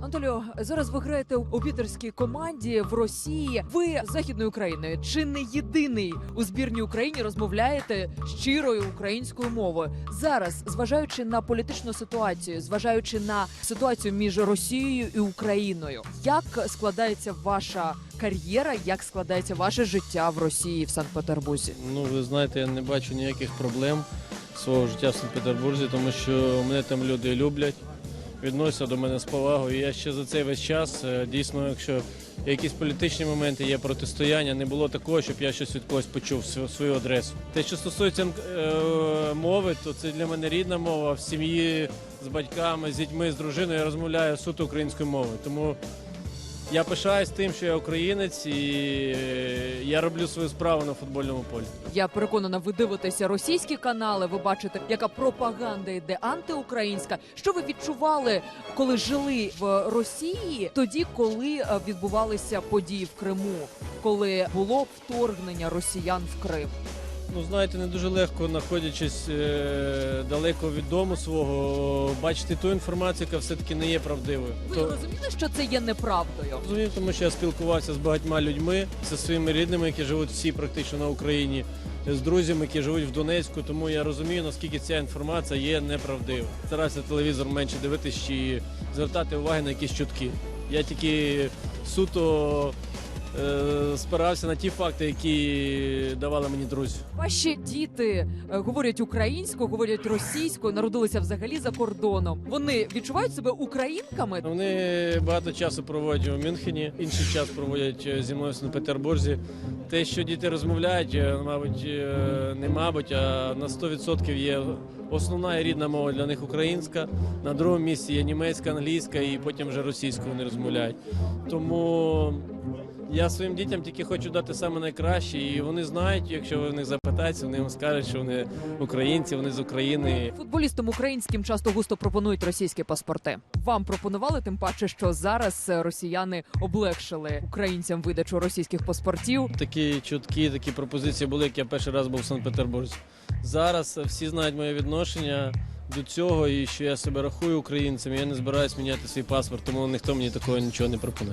Анатолію, зараз ви граєте у пітерській команді в Росії. Ви з західної України чи не єдиний у збірній Україні розмовляєте щирою українською мовою? Зараз, зважаючи на політичну ситуацію, зважаючи на ситуацію між Росією і Україною, як складається ваша кар'єра, як складається ваше життя в Росії в Санкт-Петербурзі? Ну, ви знаєте, я не бачу ніяких проблем свого життя в Санкт-Петербурзі, тому що мене там люди люблять, відносяться до мене з повагою. І я ще за цей весь час е, дійсно, якщо якісь політичні моменти є протистояння, не було такого, щоб я щось від когось почув свою- адресу. Те, що стосується е, мови, то це для мене рідна мова. В сім'ї з батьками, з дітьми, з дружиною я розмовляю суто українською мовою. Тому я пишаюсь тим, що я українець, і е, я роблю свою справу на футбольному полі. Я переконана, ви дивитеся російські канали. Ви бачите, яка пропаганда йде антиукраїнська. Що ви відчували, коли жили в Росії, тоді, коли е, відбувалися події в Криму, коли було вторгнення росіян в Крим? Ну, знаєте, не дуже легко, знаходячись е, далеко від дому свого, бачити ту інформацію, яка все-таки не є правдивою. Ви То- розуміли, що це є неправдою? Розумію, тому що я спілкувався з багатьма людьми, зі своїми рідними, які живуть всі практично на Україні, з друзями, які живуть в Донецьку. Тому я розумію, наскільки ця інформація є неправдива. Стараюся телевізор менше дивитись чи звертати увагу на якісь чутки. Я тільки суто спирався на ті факти, які давали мені друзі. Ваші діти е, говорять українською, говорять російською, народилися взагалі за кордоном. Вони відчувають себе українками. Вони багато часу проводять у Мюнхені, інший час проводять е, зі мною в Санкт-Петербурзі. Те, що діти розмовляють, е, мабуть, е, не мабуть, а на 100% є основна і рідна мова для них українська. На другому місці є німецька, англійська і потім вже російською вони розмовляють. Тому я своїм дітям тільки хочу дати саме найкраще, і вони знають, якщо ви в них запитаєте, вони вам скажуть, що вони українці, вони з України. Футболістам українським часто густо пропонують російські паспорти. Вам пропонували тим паче, що зараз росіяни облегшили українцям видачу російських паспортів. Такі чутки, такі пропозиції були, як я перший раз був в Санкт-Петербурзі. Зараз всі знають моє відношення до цього і що я себе рахую українцем. Я не збираюсь міняти свій паспорт, тому ніхто мені такого нічого не пропонує.